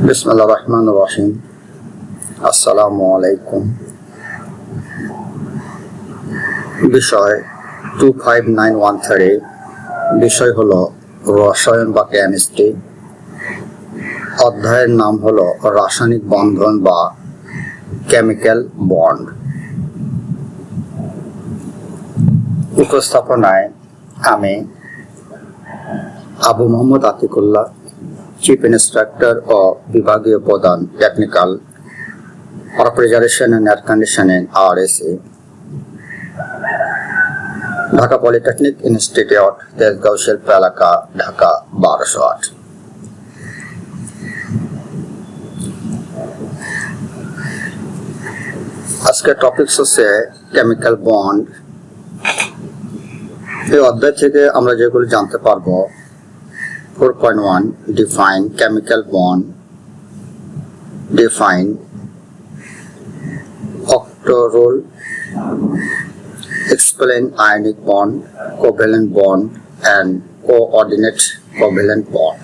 বিসমুল্লাহ রহমান রহিম আসসালামু আলাইকুম বিষয় two five nine one three বিষয় হলো রসায়ন বা কেমিস্ট্রি অধ্যায়ের নাম হলো রাসায়নিক বন্ধন বা কেমিক্যাল বন্ড উপস্থাপনায় আমি আবু মোহাম্মদ আতিকুল্লাহ চিফ ইন্সট্রাক্টর ও বিভাগীয় প্রধান technical refrigeration and air conditioning R Dhaka polytechnic institute Tejgaon শিল্প এলাকা ঢাকা বারোশো আট আজকের টপিকস হচ্ছে কেমিক্যাল বন্ড এই অধ্যায় থেকে আমরা যেগুলো জানতে পারব 4.1 define chemical bond define octorole explain ionic bond covalent bond and coordinate covalent bond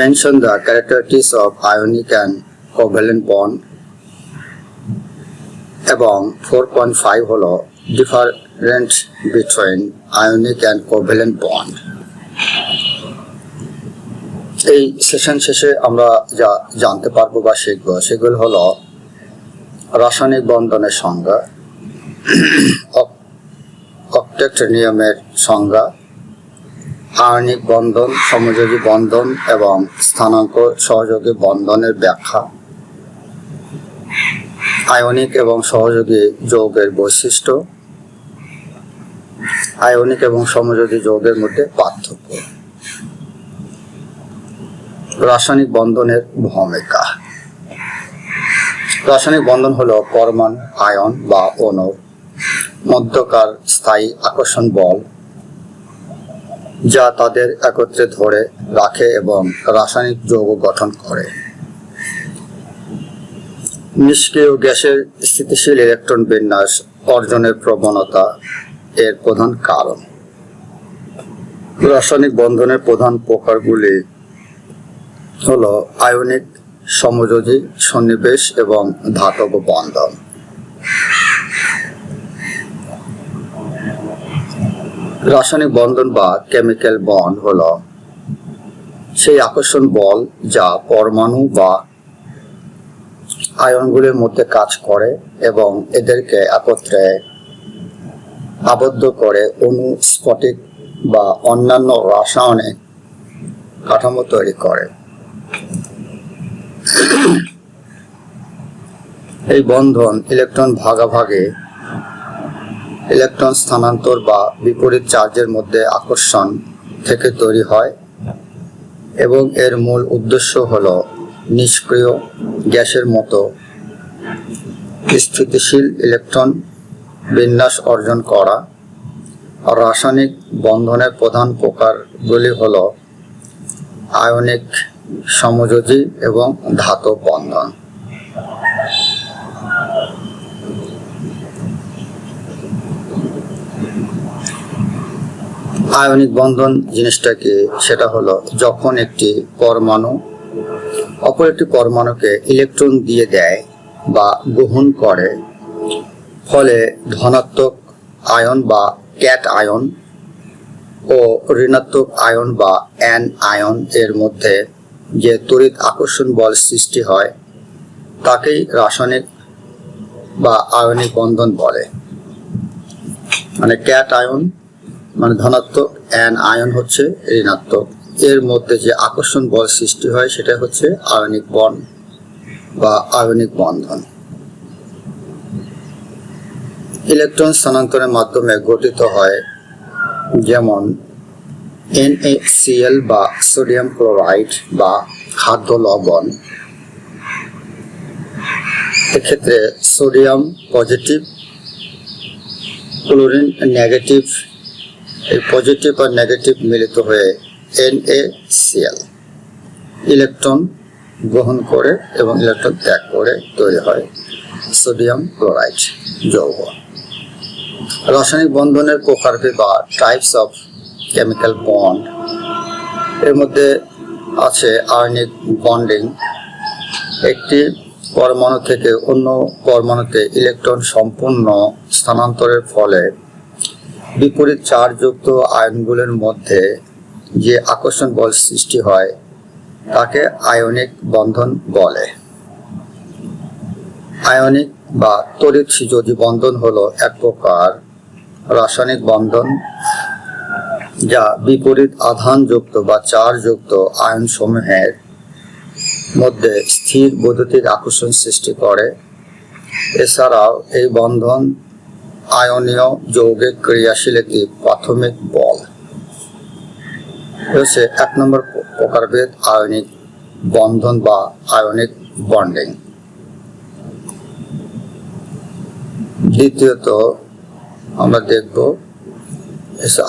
mention the characteristics of ionic and covalent bond এবং 4.5 হলো different between ionic and covalent bond. এই সেশন শেষে আমরা যা জানতে পারব বা শিখব সেগুলো হলো রাসায়নিক বন্ধনের সংজ্ঞা অকটেক্ট নিয়মের সংজ্ঞা, আয়নিক বন্ধন, সমযোজী বন্ধন এবং স্থানাঙ্ক সহযোগী বন্ধনের ব্যাখ্যা। আয়নিক এবং সহযোগী যৌগের বৈশিষ্ট্য আয়নিক এবং সমযোজী যৌগের মধ্যে পার্থক্য। রাসায়নিক বন্ধনের ভূমিকা। রাসায়নিক বন্ধন হলো পরমাণু, আয়ন বা অণুর মধ্যকার স্থায়ী আকর্ষণ বল, যা তাদের একত্রে ধরে রাখে এবং রাসায়নিক যৌগ গঠন করে। নিষ্ক্রিয় গ্যাসের স্থিতিশীল ইলেকট্রন বিন্যাস অর্জনের প্রবণতা এর প্রধান কারণ। রাসায়নিক বন্ধনের প্রধান প্রকারগুলি হল আয়নিক, সমযোজী, সন্নিবেশ এবং ধাতব বন্ধন। রাসায়নিক বন্ধন বা কেমিক্যাল বন্ড হলো সেই আকর্ষণ বল যা পরমাণু বা আয়নগুলির মধ্যে কাজ করে এবং এদেরকে একত্রে আবদ্ধ করে অণু স্ফটিক বা অন্যান্য রাসায়নিক কাঠামো তৈরি করে। এই বন্ধন ইলেকট্রন ভাগাভাগে, ইলেকট্রন স্থানান্তর বা বিপরীত চার্জের মধ্যে আকর্ষণ থেকে তৈরি হয় এবং এর মূল উদ্দেশ্য হল নিষ্ক্রিয় গ্যাসের মতো স্থিতিশীল ইলেকট্রন বিন্যাস অর্জন করা। রাসায়নিক বন্ধনের প্রধান প্রকারগুলি হল আয়নিক সমযোজী এবং ধাতব বন্ধন। আয়নিক বন্ধন জিনিসটা কি সেটা হলো যখন একটি পরমাণু, অপর একটি পরমাণুকে ইলেকট্রন দিয়ে দেয় বা গ্রহণ করে ফলে ধনাত্মক আয়ন বা ক্যাট আয়ন ও ঋণাত্মক আয়ন বা অ্যান আয়ন এর মধ্যে যে তড়িৎ আকর্ষণ বল সৃষ্টি হয়, তাকেই রাসায়নিক বা আয়নিক বন্ধন বলে। মানে ক্যাট আয়ন মানে ধনাত্মক অ্যান আয়ন হচ্ছে ঋণাত্মক। এর মধ্যে যে আকর্ষণ বল সৃষ্টি হয়, সেটা হচ্ছে আয়নিক বন বা আয়নিক বন্ধন। ইলেকট্রন স্থানান্তরের মাধ্যমে গঠিত হয় যেমন NaCl বা সোডিয়াম ক্লোরাইড বা খাদ্য লবণ। এক্ষেত্রে সোডিয়াম পজিটিভ ক্লোরিন নেগেটিভ এই পজিটিভ আর নেগেটিভ মিলিত হয়ে NaCl ইলেকট্রন গ্রহণ করে এবং ইলেকট্রন ত্যাগ করে তৈরি হয় সোডিয়াম ক্লোরাইড যৌগ। রাসায়নিক বন্ধনের প্রকারভেদ বা টাইপস অফ কেমিক্যাল বন্ড এর মধ্যে আছে আয়নিক বন্ডিং, একটি পরমাণু থেকে অন্য পরমাণুতে ইলেকট্রন সম্পূর্ণ স্থানান্তরের ফলে বিপরীত চার্জযুক্ত আয়নগুলোর মধ্যে যে আকর্ষণ বল সৃষ্টি হয়, তাকে আয়নিক বন্ধন বলে। আয়নিক বা তড়িৎ যদি বন্ধন হলো এক প্রকার রাসায়নিক বন্ধন, যা বিপরীত আধানযুক্ত বা চার্জযুক্ত আয়ন সমূহের মধ্যে স্থির বৈদ্যুতিক আকর্ষণ সৃষ্টি করে। এছাড়াও এই বন্ধন আয়নীয় যৌগিক ক্রিয়াশীল একটি প্রাথমিক বল। হচ্ছে এক নম্বর প্রকারভেদ আয়নিক বন্ধন বা আয়নিক বন্ডিং দ্বিতীয়ত আমরা দেখব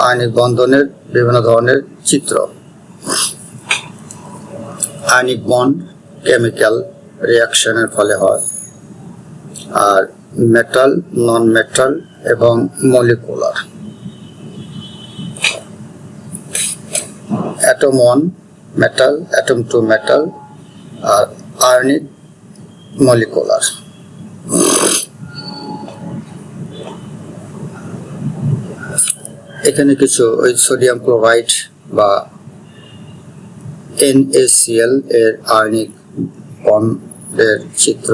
আয়নিক বন্ধনের বিভিন্ন ধরনের চিত্র। আয়নিক বন্ড কেমিক্যাল রিয়াকশনের ফলে হয়। আর মেটাল নন মেটাল এবং molecular. Atom one metal, atom two metal আর আয়নিক মলিকুলার। এখানে কিছু ওই সোডিয়াম ক্লোরাইড বা NaCl এর আয়নিক বন্ডের চিত্র,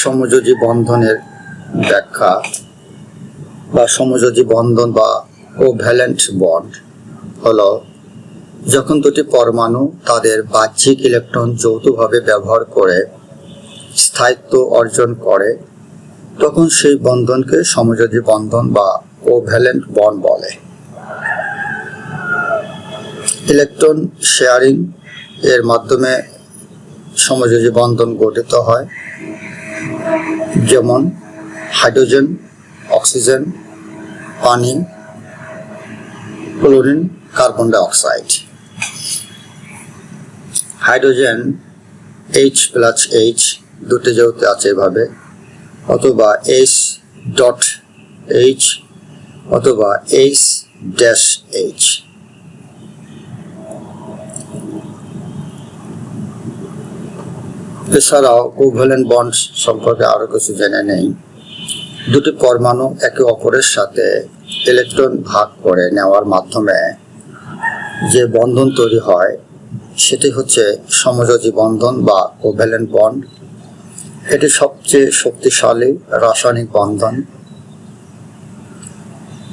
সমযোজী বন্ধনের ব্যাখ্যা বা সমযোজী বন্ধন বা কোভ্যালেন্ট বন্ড হলো যখন দুটি পরমাণু তাদের বাহ্যিক ইলেকট্রন যৌথভাবে ব্যবহার করে স্থায়িত্ব অর্জন করে, তখন সেই বন্ধনকে সমযোজী বন্ধন বা কোভ্যালেন্ট বন্ড বলে। ইলেকট্রন শেয়ারিং এর মাধ্যমে সমযোজী বন্ধন গঠিত হয়, যেমন হাইড্রোজেন, অক্সিজেন, পানি, chlorine, carbon dioxide. Hydrogen H plus H দুটি যেহেতু আছে এভাবে, অথবা এইচ ডট এইচ অথবা এইচ ড্যাশ এইচ। এছাড়াও কোভ্যালেন্ট বন্ড সম্পর্কে আরও কিছু জেনে নেই। দুটি পরমাণু একে অপরের সাথে ইলেকট্রন ভাগ করে নেওয়ার মাধ্যমে যে বন্ধন তৈরি হয়, সেটি হচ্ছে সমযোজী বন্ধন বা কোভ্যালেন্ট বন্ড এটি সবচেয়ে শক্তিশালী রাসায়নিক বন্ধন।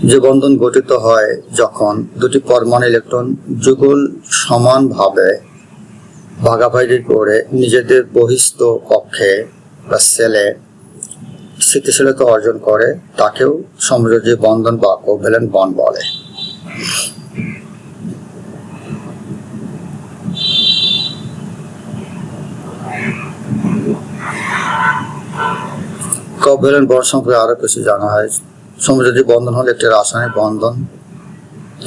যে বন্ধন গঠিত হয় যখন দুটি পরমাণু ইলেকট্রন যুগল সমানভাবে ভাগাভাগি করে নিজেদের বহিস্থ কক্ষে বা সেলে স্থিতিশীলতা অর্জন করে, তাকেও সমযোজী বন্ধন বা কোভ্যালেন্ট বন বলে। কোভ্যালেন্ট বন সম্পর্কে আরও কিছু জানা হয়। সমযোজী বন্ধন হলো একটি রাসায়নিক বন্ধন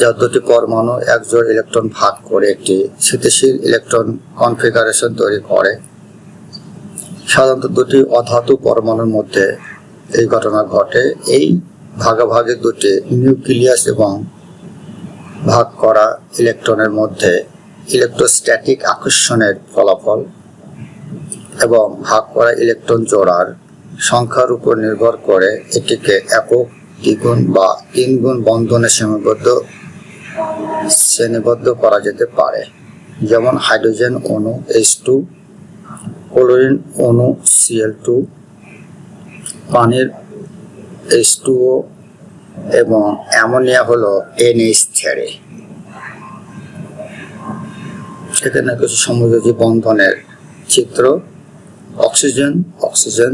যা দুটি পরমাণু একজোড় ইলেকট্রন ভাগ করে একটি স্থিতিশীল ইলেকট্রন কনফিগারেশন তৈরি করে। সাধারণত দুটি অধাতু পরমাণুর মধ্যে এই ঘটনা ঘটে। এই ভাগাভাগি দুটি নিউক্লিয়াস এবং ভাগ করা ইলেকট্রনের মধ্যে ইলেকট্রোস্ট্যাটিক আকর্ষণের ফলাফল এবং ভাগ করা ইলেকট্রন জোড়ার সংখ্যার উপর নির্ভর করে এটিকে একক দ্বিগুণ বা তিনগুণ বন্ধনে সীমাবদ্ধ, শ্রেণীবদ্ধ করা যেতে পারে। যেমন হাইড্রোজেন অণু এইচ টু ক্লোরিন অণু সিএল টু পানির এইচ টু ও এবং অ্যামোনিয়া হলো এনএইচ থ্রি এখানে কিছু সমযোজী বন্ধনের চিত্র, অক্সিজেন অক্সিজেন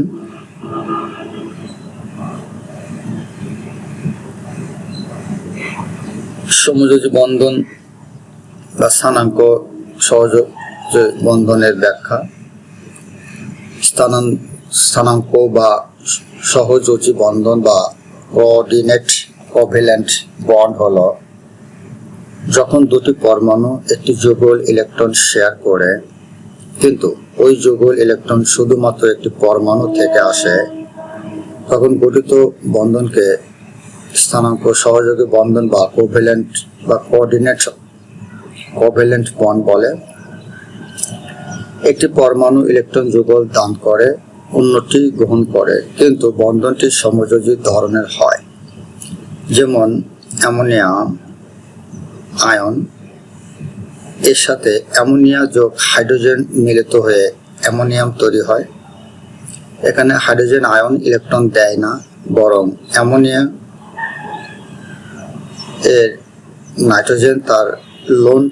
সমযোজী বন্ধন বা স্থানাঙ্ক সহযোগ বন্ধনের ব্যাখ্যা স্থানাঙ্ক বা সহযোজী বন্ধন বা কোঅর্ডিনেট কোভ্যালেন্ট বন্ড হলো যখন দুটি পরমাণু একটি যুগল ইলেকট্রন শেয়ার করে, কিন্তু ওই যুগল ইলেকট্রন শুধুমাত্র একটি পরমাণু থেকে আসে, তখন গঠিত বন্ধনকে স্থানাঙ্ক, সহযোগী বন্ধন বা কোভ্যালেন্ট বা কোঅর্ডিনেট কোভ্যালেন্ট বন্ড বলে। একটি পরমাণু ইলেকট্রন যুগল দান করে, অন্যটি গ্রহণ করে, কিন্তু বন্ধনটি সমযোজী ধরনের হয়। যেমন অ্যামোনিয়া আয়ন, এর সাথে অ্যামোনিয়া যোগ হাইড্রোজেন মিলিত হয়ে অ্যামোনিয়াম তৈরি হয়। এখানে হাইড্রোজেন আয়ন ইলেকট্রন দেয় না, বরং অ্যামোনিয়া এর নাইট্রোজেন তার লোন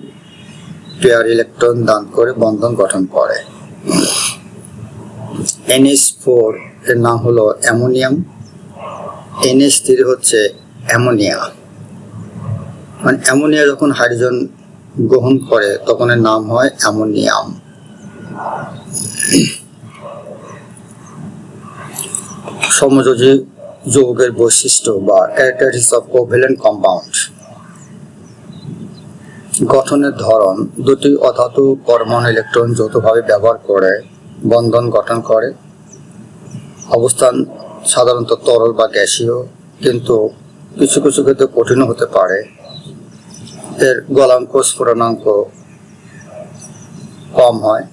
পেয়ার ইলেকট্রন দান করে বন্ধন গঠন করে। এনএস ফোর এর নাম হলো অ্যামোনিয়াম। এনএস থ্রি হচ্ছে অ্যামোনিয়া। মানে অ্যামোনিয়া যখন হাইড্রোজেন গ্রহণ করে, তখন এর নাম হয় অ্যামোনিয়াম। সমযোজী যৌগের বৈশিষ্ট্য বা ক্যারেক্টারিস্টিক্স অফ কোভ্যালেন্ট কম্পাউন্ড গঠনের ধরন, দুটি অধাতু পরমাণু ইলেকট্রন যৌথভাবে ব্যবহার করে বন্ধন গঠন করে। অবস্থান সাধারণত তরল বা গ্যাসীয়, কিন্তু কিছু কিছু ক্ষেত্রে কঠিনও হতে পারে। এর গলাঙ্ক স্ফুটনাঙ্ক কম হয়।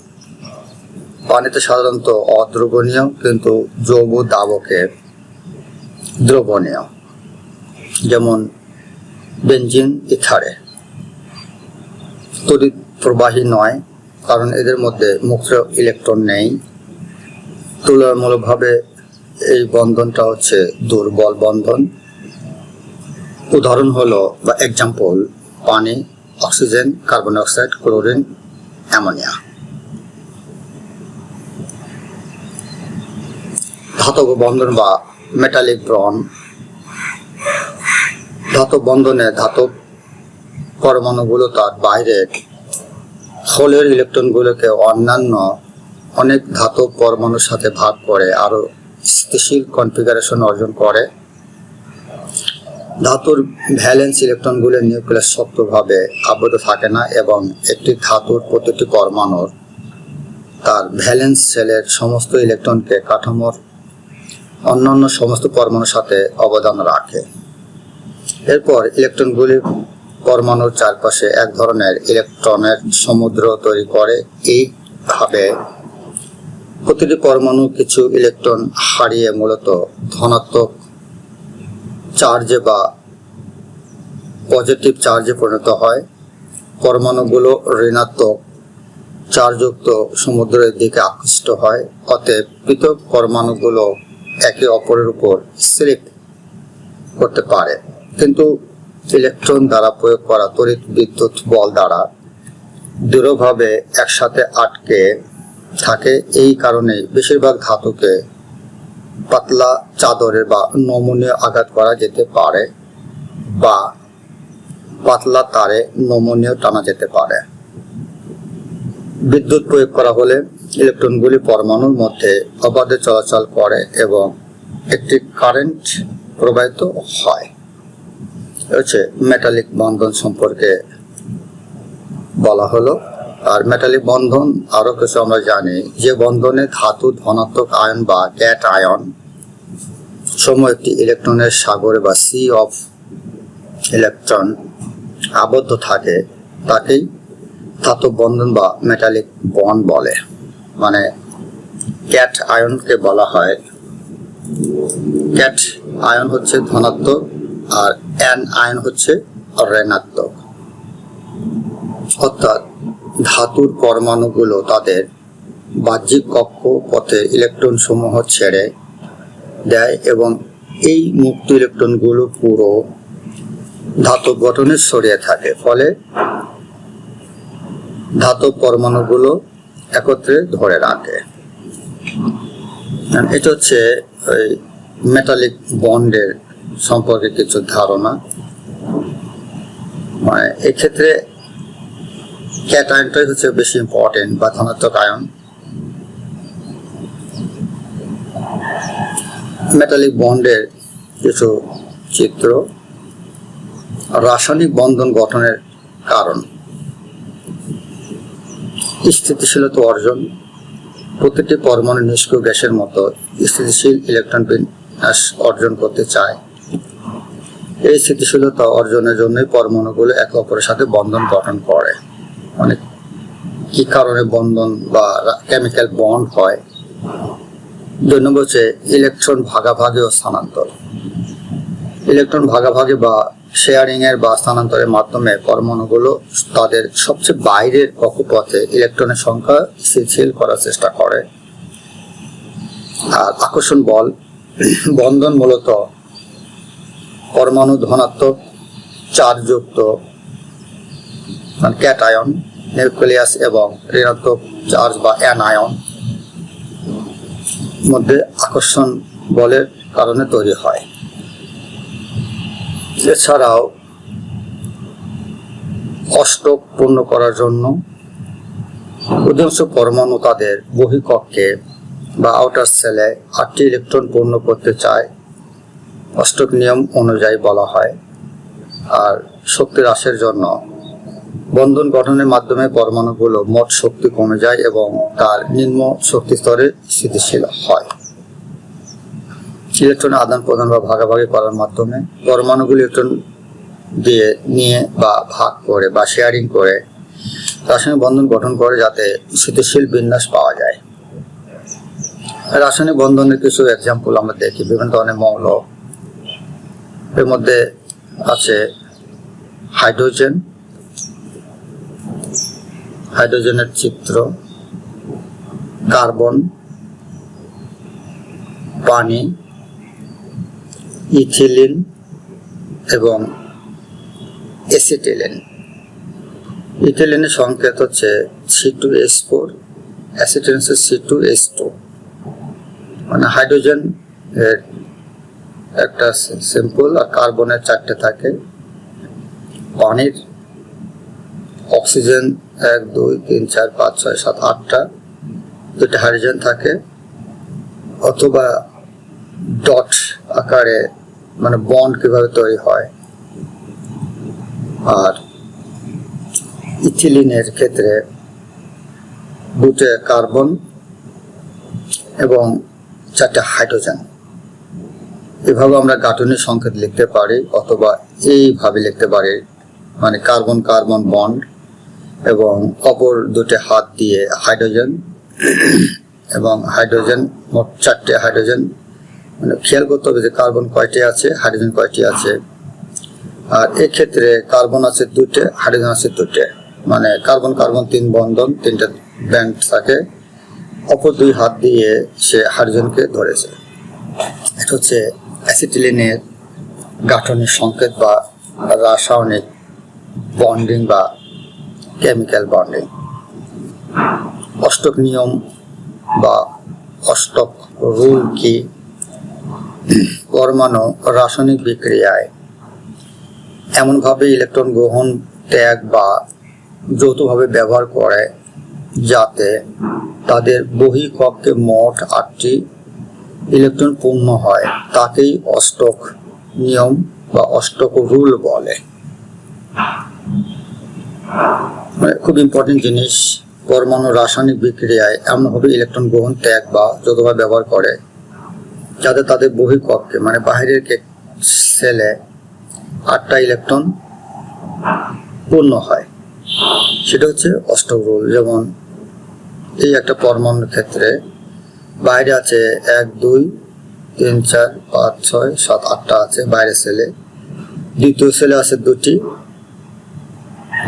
পানিতে সাধারণত অদ্রবণীয়, কিন্তু যৌগ দাবকে দ্রবণীয়, যেমন বেঞ্জিন ইথারে। তড়িৎ প্রবাহী নয়, কারণ এদের মধ্যে মুক্ত ইলেকট্রন নেই। তুলনামূলকভাবে এই বন্ধনটা হচ্ছে দুর্বল বন্ধন। উদাহরণ হলো, বা এক্সাম্পল পানি oxygen carbon dioxide chlorine ammonia ধাতব বন্ধন বা মেটালিক ব্রন ধাতব বন্ধনে ধাতব পরমাণুগুলো তার বাইরে। হোলের ইলেকট্রনগুলোকে অন্যান্য অনেক ধাতব পরমাণুর সাথে ভাগ করে আরও স্থিতিশীল কনফিগারেশন অর্জন করে। ধাতুর ভ্যালেন্স ইলেকট্রনগুলো নিউক্লিয়াস শক্তভাবে আবদ্ধ থাকে না এবং একটি ধাতুর প্রতিটি পরমাণুর তার ভ্যালেন্স সেলের সমস্ত ইলেকট্রনকে কাঠামোর অন্যান্য সমস্ত পরমাণুর সাথে অবদান রাখে। এরপর ইলেকট্রনগুলি পরমাণুর চারপাশে এক ধরনের ইলেকট্রনের সমুদ্র তৈরি করে। এইভাবে প্রতিটি পরমাণু কিছু ইলেকট্রন হারিয়ে মূলত ধনাত্মক চার্জে বা পজিটিভ চার্জে পরিণত হয়। পরমাণুগুলো ঋণাত্মক চার্জযুক্ত সমুদ্রের দিকে আকৃষ্ট হয়। অতএব পৃথক পরমাণুগুলো একে অপরের উপর স্লিপ করতে পারে। কিন্তু ইলেকট্রন দ্বারা প্রয়োগ করা তড়িৎ বিদ্যুৎ বল দ্বারা দৃঢ়ভাবে একসাথে আটকে থাকে, এই কারণে বেশিরভাগ ধাতুকে পাতলা চাদরে বা নমনীয় আঘাত করা যেতে পারে বা পাতলা তারে নমনীয় টানা যেতে পারে। বিদ্যুৎ প্রয়োগ করা হলে ইলেকট্রনগুলি পরমাণুর মধ্যে অবাধে চলাচল করে এবং একটি কারেন্ট প্রবাহিত হয়। হচ্ছে মেটালিক বন্ধন সম্পর্কে বলা হলো। আর মেটালিক বন্ধন, আরও কিছু আমরা জানি, যে বন্ধনে ধাতু ধনাত্মক আয়ন বা ক্যাট আয়ন সময় একটি ইলেকট্রনের সাগরে বা সি অফ ইলেকট্রন আবদ্ধ থাকে, তাকেই ধাতব বন্ধন বা মেটালিক বন্ড বলে। মানে ক্যাট আয়নকে বলা হয়। ক্যাট আয়ন হচ্ছে ধনাত্মক আর অ্যান আয়ন হচ্ছে ঋণাত্মক। অর্থাৎ ধাতুর পরমাণুগুলো তাদের বাহ্যিক কক্ষ পথে ইলেকট্রন সমূহ ছেড়ে দেয় এবং এই মুক্ত ইলেকট্রনগুলো পুরো ধাতব গঠনে ছড়িয়ে থাকে। ফলে ধাতব পরমাণুগুলো একত্রে ধরে রাখে। এটা হচ্ছে ওই মেটালিক বন্ডের সম্পর্কে কিছু ধারণা। মানে এক্ষেত্রে ক্যাট আয়নটাই হচ্ছে বেশি ইম্পর্টেন্ট বা ধনাত্মক আয়ন। মেটালিক বন্ডের কিছু চিত্র, রাসায়নিক বন্ধন গঠনের কারণ। স্থিতিশীলতা অর্জন, প্রতিটি পরমাণু নিষ্ক্রিয় গ্যাসের মতো স্থিতিশীল ইলেকট্রন বিন্যাস অর্জন করতে চায়। এই স্থিতিশীলতা অর্জনের জন্য পরমাণুগুলো একে অপরের সাথে বন্ধন গঠন করে। মানে কি কারণে বন্ধন বা কেমিক্যাল বন্ড হয়? দুই নম্বর হচ্ছে ইলেকট্রন ভাগাভাগি ও স্থানান্তর। ইলেকট্রন ভাগাভাগি বা শেয়ারিং এর বা স্থানান্তরের মাধ্যমে পরমাণুগুলো তাদের সবচেয়ে বাইরের কক্ষপথে ইলেকট্রনের সংখ্যা স্থিতিশীল করার চেষ্টা করে। আর আকর্ষণ বল, বন্ধন মূলত পরমাণু ধনাত্মক চার্জযুক্ত মানে ক্যাটায়ন নিউক্লিয়াস এবং ঋণাত্মক চার্জ বা অ্যানায়ন মধ্যে আকর্ষণ বলের কারণে তৈরি হয়। এছাড়াও অষ্টক পূর্ণ করার জন্য অধিকাংশ পরমাণু তাদের বহিকক্ষে বা আউটার সেলে আটটি ইলেকট্রন পূর্ণ করতে চায়। অষ্টক নিয়ম অনুযায়ী বলা হয়। আর শক্তি হ্রাসের জন্য বন্ধন গঠনের মাধ্যমে পরমাণুগুলো মোট শক্তি কমে যায় এবং তার নিম্ন শক্তি স্তরে স্থিতিশীল হয়। ইলেকট্রনের আদান প্রদান বা ভাগাভাগি করার মাধ্যমে পরমাণুগুলি ইলেকট্রন দিয়ে নিয়ে বা ভাগ করে বা শেয়ারিং করে রাসায়নিক বন্ধন গঠন করে যাতে স্থিতিশীল বিন্যাস পাওয়া যায়। রাসায়নিক বন্ধনের কিছু এক্সাম্পল আমরা দেখি, বিভিন্ন ধরনের মৌল। এর মধ্যে আছে হাইড্রোজেন হাইড্রোজেনের চিত্র কার্বন পানি ইথিলিন এবং অ্যাসিটিলিন ইথিলিনের সংকেত হচ্ছে C two S four acetylene হচ্ছে সি টু এস টু মানে হাইড্রোজেন এর একটা সিম্পল আর কার্বনের চারটে থাকে। পানির অক্সিজেন এক, দুই, তিন, চার, পাঁচ, ছয়, সাত, আটটা দুটো হাইড্রোজেন থাকে। অথবা ডট আকারে মানে বন্ড কীভাবে তৈরি হয়। আর ইথিলিনের ক্ষেত্রে দুটো কার্বন এবং চারটে হাইড্রোজেন। এভাবে আমরা গাঠনিক সংকেত লিখতে পারি অথবা এইভাবে লিখতে পারি মানে কার্বন কার্বন বন্ড এবং অপর দুটো হাত দিয়ে হাইড্রোজেন এবং হাইড্রোজেন, মোট চারটে হাইড্রোজেন মানে খেয়াল করতে হবে যে কার্বন কয়টি আছে, হাইড্রোজেন কয়টি আছে। আর এক্ষেত্রে কার্বন আছে দুটো হাইড্রোজেন আছে দুটো মানে কার্বন কার্বন তিন বন্ধন, তিনটা ব্যান্ড থাকে। অপর দুই হাত দিয়ে সে হাইড্রোজেনকে ধরেছে। এটা হচ্ছে অ্যাসিটিলিনের গাঠনিক সংকেত বা রাসায়নিক বন্ডিং বা কেমিক্যাল বন্ডিং। অষ্টক নিয়ম বা অষ্টক রুল কি? পরমাণু রাসায়নিক বিক্রিয়ায় এমনভাবে ইলেকট্রন গ্রহণ, ত্যাগ বা যৌথভাবে ব্যবহার করে যাতে তাদের বহিকক্ষে মোট আটটি ইলেকট্রন পূর্ণ হয়, তাকেই অষ্টক নিয়ম বা অষ্টক রুল বলে। মানে খুব ইম্পর্টেন্ট জিনিস পরমাণু রাসায়নিক বিক্রিয়ায় এমনভাবে ইলেকট্রন গ্রহণ, ত্যাগ বা যৌথভাবে ব্যবহার করে যাতে তাদের বহিকক্ষে মানে বাহিরের সেলে আটটা ইলেকট্রন পূর্ণ হয়। সেটা হচ্ছে অষ্টক রুল যেমন এই একটা পরমাণুর ক্ষেত্রে বাইরে আছে এক, দুই, তিন, চার, পাঁচ, ছয়, সাত, আটটা আছে বাইরে সেলে। দ্বিতীয় সেলে আছে দুটি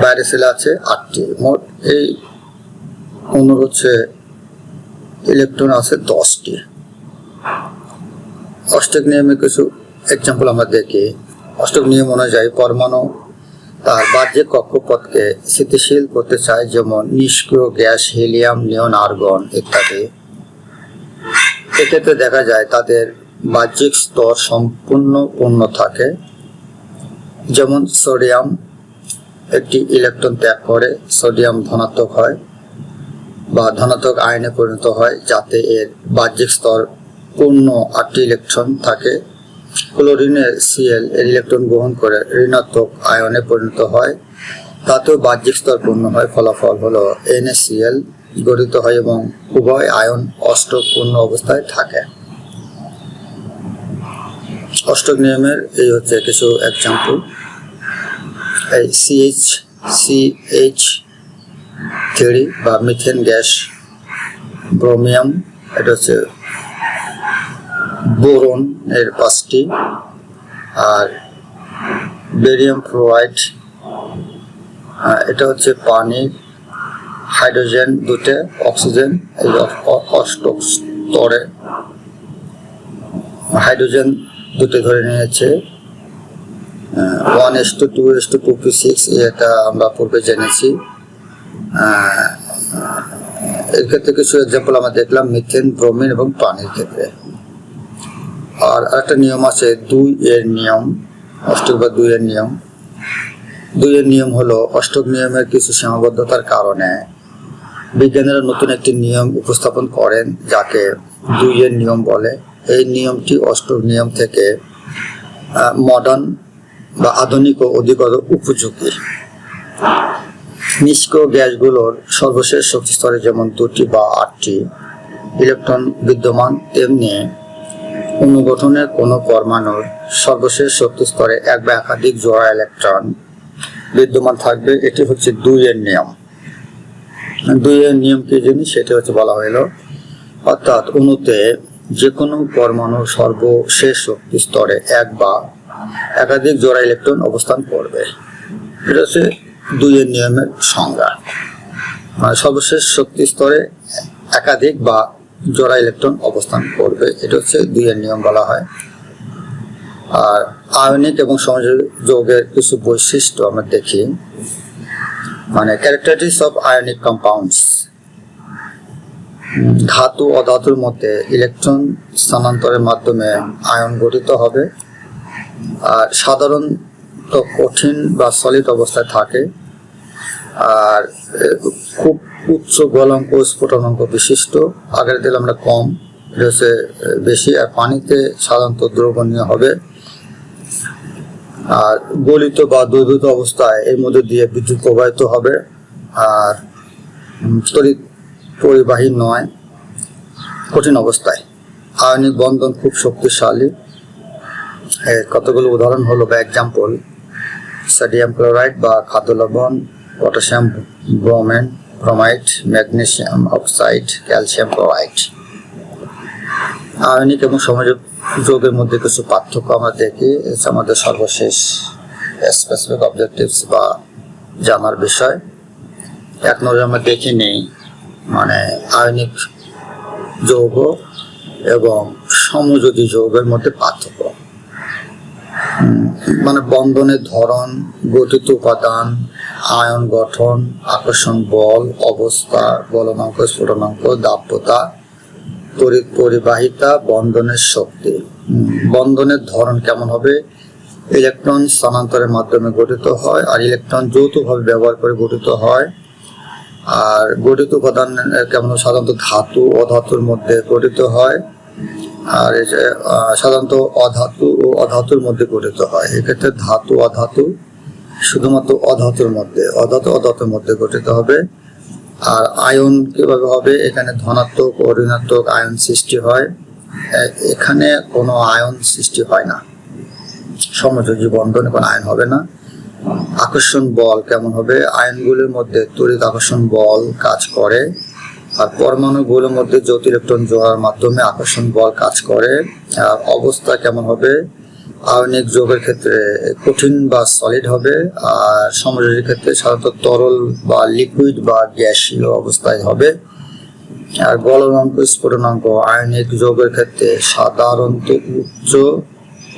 বাইরে সেলে আছে আটটি। মোট এই অনুর হচ্ছে ইলেকট্রন আছে দশটি। অষ্টক নিয়মে কিছু এক্সাম্পল আমরা দেখি। অষ্টক নিয়ম অনুযায়ী পরমাণু তার বাহ্যিক কক্ষপথকে স্থিতিশীল করতে চায়, যেমন নিষ্ক্রিয় গ্যাস, হিলিয়াম, নিয়ন, আর্গন ইত্যাদি। এক্ষেত্রে দেখা যায় তাদের বাহ্যিক স্তর সম্পূর্ণ পূর্ণ থাকে। যেমন সোডিয়াম একটি ইলেকট্রন ত্যাগ করে, সোডিয়াম ধনাত্মক হয় বা ধনাত্মক আয়নে পরিণত হয়, যাতে এর বাহ্যিক স্তর পূর্ণ আটটি ইলেকট্রন থাকে। ক্লোরিনের সিএল এর ইলেকট্রন গ্রহণ করে ঋণাত্মক আয়নে পরিণত হয়। তাতেও বাহ্যিক স্তর পূর্ণ হয়, ফলাফল হলো এনএসিএল গঠিত হয় এবং উভয় আয়ন অষ্টক পূর্ণ অবস্থায় থাকে। অষ্টক নিয়মের এই হচ্ছে কিছু এক্সাম্পল এই সিএইচ সিএইচ থ্রি বা মিথেন গ্যাস ব্রোমিয়াম এটা হচ্ছে বোরন এর পাঁচটি আর বেরিয়াম ফ্লোরাইড এটা হচ্ছে পানি, হাইড্রোজেন দুটো, অক্সিজেন এই অ- অ- স্তরে হাইড্রোজেন দুটো ধরে নিয়েছে one S two two S two two P six এটা আমরা পূর্বে জেনেছি। এর ক্ষেত্রে কিছু এক্সাম্পল আমরা দেখলাম মিথেন ব্রোমিন এবং পানির ক্ষেত্রে। আর একটা নিয়ম আছে, দুই এর নিয়ম অষ্টক বা দুই এর নিয়ম। দুই এর নিয়ম হলো অষ্টক নিয়মের কিছু সীমাবদ্ধতার কারণে বিজ্ঞানীরা নতুন একটি নিয়ম উপস্থাপন করেন, যাকে দুই এর নিয়ম বলে। এই নিয়মটি অষ্টক নিয়ম থেকে মডার্ন বা আধুনিক ও অধিকতর উপযোগী। নিষ্ক্রিয় গ্যাসগুলোর সর্বশেষ শক্তি স্তরে যেমন দুটি বা আটটি ইলেকট্রন বিদ্যমান, তেমনি অনুগঠনের কোনো পরমাণুর সর্বশেষ শক্তি স্তরে এক বা একাধিক জোড়া ইলেকট্রন বিদ্যমান থাকবে, এটি হচ্ছে দুই এর নিয়ম। দুই এর নিয়ম কি জিনিস সেটা হচ্ছে বলা হলো অর্থাৎ অণুতে যে কোনো পরমাণুর সর্বশেষ শক্তি স্তরে এক বা একাধিক জোড়া ইলেকট্রন অবস্থান করবে। এটা হচ্ছে দুই এর নিয়মের সংজ্ঞা। মানে সর্বশেষ শক্তি স্তরে একাধিক বা জোড়া ইলেকট্রন অবস্থান করবে। এটা হচ্ছে দুইয়ের নিয়ম বলা হয়। আর আয়নিক এবং সংযোগের কিছু বৈশিষ্ট্য আমরা দেখি। মানে ক্যারেক্টারিস্টিক্স অফ আয়নিক কম্পাউন্ডস ধাতু ও ধাতুর মধ্যে ইলেকট্রন স্থানান্তরের মাধ্যমে আয়ন গঠিত হবে। আর সাধারণত কঠিন বা সলিড অবস্থায় থাকে। আর খুব উচ্চ গলঙ্ক স্ফুটনাঙ্ক বিশিষ্ট। আগের দিলে আমরা কম হচ্ছে বেশি, আর পানিতে সাধারণত দ্রবণীয় হবে। আর গলিত বা দ্রবীভূত অবস্থায় এর মধ্যে দিয়ে বিদ্যুৎ প্রবাহিত হবে। আর তড়িৎ পরিবাহী নয়, কঠিন অবস্থায়। আয়নিক বন্ধন খুব শক্তিশালী। এর কতগুলো উদাহরণ হলো বা এক্সাম্পল সোডিয়াম ক্লোরাইড বা খাদ্য লবণ, potassium, bromine. Bromide magnesium oxide calcium chloride ionic এবং সমাজক যোগের মধ্যে কিছু পার্থক্য আমরা দেখি। আমাদের সর্বশেষ স্পেসিফিক অবজেক্টিভস বা জানার বিষয়। এক নজর আমরা দেখে নেই মানে আয়নিক যৌগ এবং সমযোজী যৌগের মধ্যে পার্থক্য। মানে বন্ধনের ধরন গঠিত উপাদান আয়ন গঠন, আকর্ষণ বল, অবস্থা, গলনাঙ্ক, স্ফুটনাঙ্ক দাব্যতা তড়িৎ পরিবাহিতা, বন্ধনের শক্তি। বন্ধনের ধরন কেমন হবে? ইলেকট্রন স্থানান্তরের মাধ্যমে গঠিত হয় আর ইলেকট্রন যৌথভাবে ব্যবহার করে গঠিত হয়। আর গঠিত উপাদান কেমন? সাধারণত ধাতু, অধাতুর মধ্যে গঠিত হয়। আর সাধারণত অধাতু ও অধাতুর মধ্যে গঠিত হয়। এক্ষেত্রে ধাতু, অধাতু শুধুমাত্র অধাতুর মধ্যে, অধাতু অধাতুর মধ্যে গঠিত হবে। আর আয়ন কীভাবে হবে? এখানে ধনাত্মক ও ঋণাত্মক আয়ন সৃষ্টি হয়। এখানে কোনো আয়ন সৃষ্টি হয় না। সমযোজী বন্ধনে কোনো আয়ন হবে না। আকর্ষণ বল কেমন হবে? আয়নগুলির মধ্যে তড়িৎ আকর্ষণ বল কাজ করে। আর পরমাণুগুলোর মধ্যে যৌথ ইলেকট্রন মাধ্যমে আকর্ষণ বল কাজ করে। আর অবস্থা কেমন হবে? আয়নিক যোগের ক্ষেত্রে কঠিন বা সলিড হবে, আর সমযোজীর ক্ষেত্রে সাধারণত তরল বা লিকুইড বা গ্যাসীয় অবস্থায় হবে। আর গলনাঙ্ক স্ফুটনাঙ্ক আয়নিক যোগের ক্ষেত্রে সাধারণত উচ্চ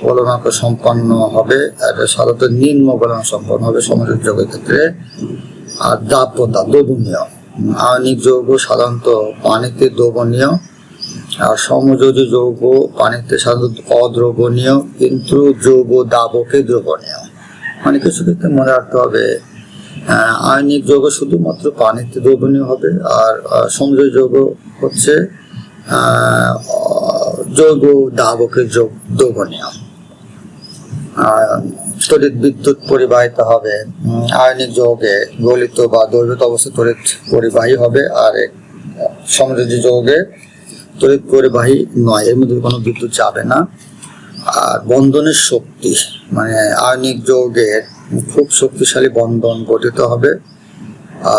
গলনাঙ্ক সম্পন্ন হবে, আর সাধারণত নিম্ন গলনাঙ্ক সম্পন্ন হবে সমযোজী যোগের ক্ষেত্রে। আর দাব্যতা দ্রবণীয়, আয়নিক যৌগ সাধারণত পানিতে দ্রবণীয় সমযোজী যৌগ পানিতে সাধারণত অদ্রবণীয়, কিন্তু যৌগ দাবকে দ্রবণীয়। মানে কিছু ক্ষেত্রে মনে রাখতে হবে আয়নিক যৌগ শুধুমাত্র পানিতে দ্রবণীয় হবে, আর সমযোজী যৌগ হচ্ছে যৌগ দাবকে দ্রবণীয়। তড়িৎ বিদ্যুৎ পরিবাহিত হবে আয়নিক যৌগে গলিত বা দ্রবীভূত অবস্থা তড়িৎ পরিবাহী হবে, আর সমযোজী যৌগে তড়িৎ পরিবাহী নয়। এর মধ্যে কোনো বিদ্যুৎ যাবে না। আর বন্ধনের শক্তি মানে আয়নিক যৌগের খুব শক্তিশালী বন্ধন গঠিত হবে।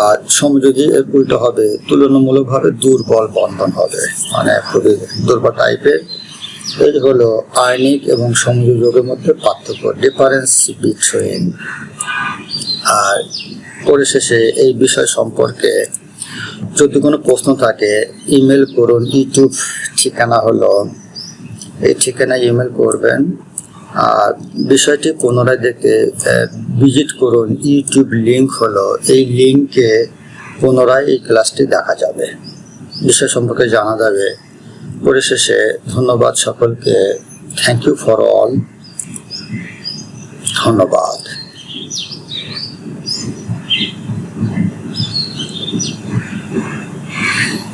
আর সমযোগী এর উল্টো হবে, তুলনামূলকভাবে দুর্বল বন্ধন হবে। মানে খুবই দুর্বল টাইপের এই হলো আয়নিক এবং সংযোজকের মধ্যে পার্থক্য ডিফারেন্স বিটুইন আর পরিশেষে এই বিষয় সম্পর্কে যদি কোনো প্রশ্ন থাকে ইমেল করুন। ইউটিউব ঠিকানা হলো, এই ঠিকানায় ইমেল করবেন। আর বিষয়টি পুনরায় দেখতে ভিজিট করুন। ইউটিউব লিঙ্ক হলো, এই লিঙ্কে পুনরায় এই ক্লাসটি দেখা যাবে। বিষয় সম্পর্কে জানা যাবে। পরিশেষে ধন্যবাদ সকলকে। থ্যাংক ইউ ফর অল ধন্যবাদ।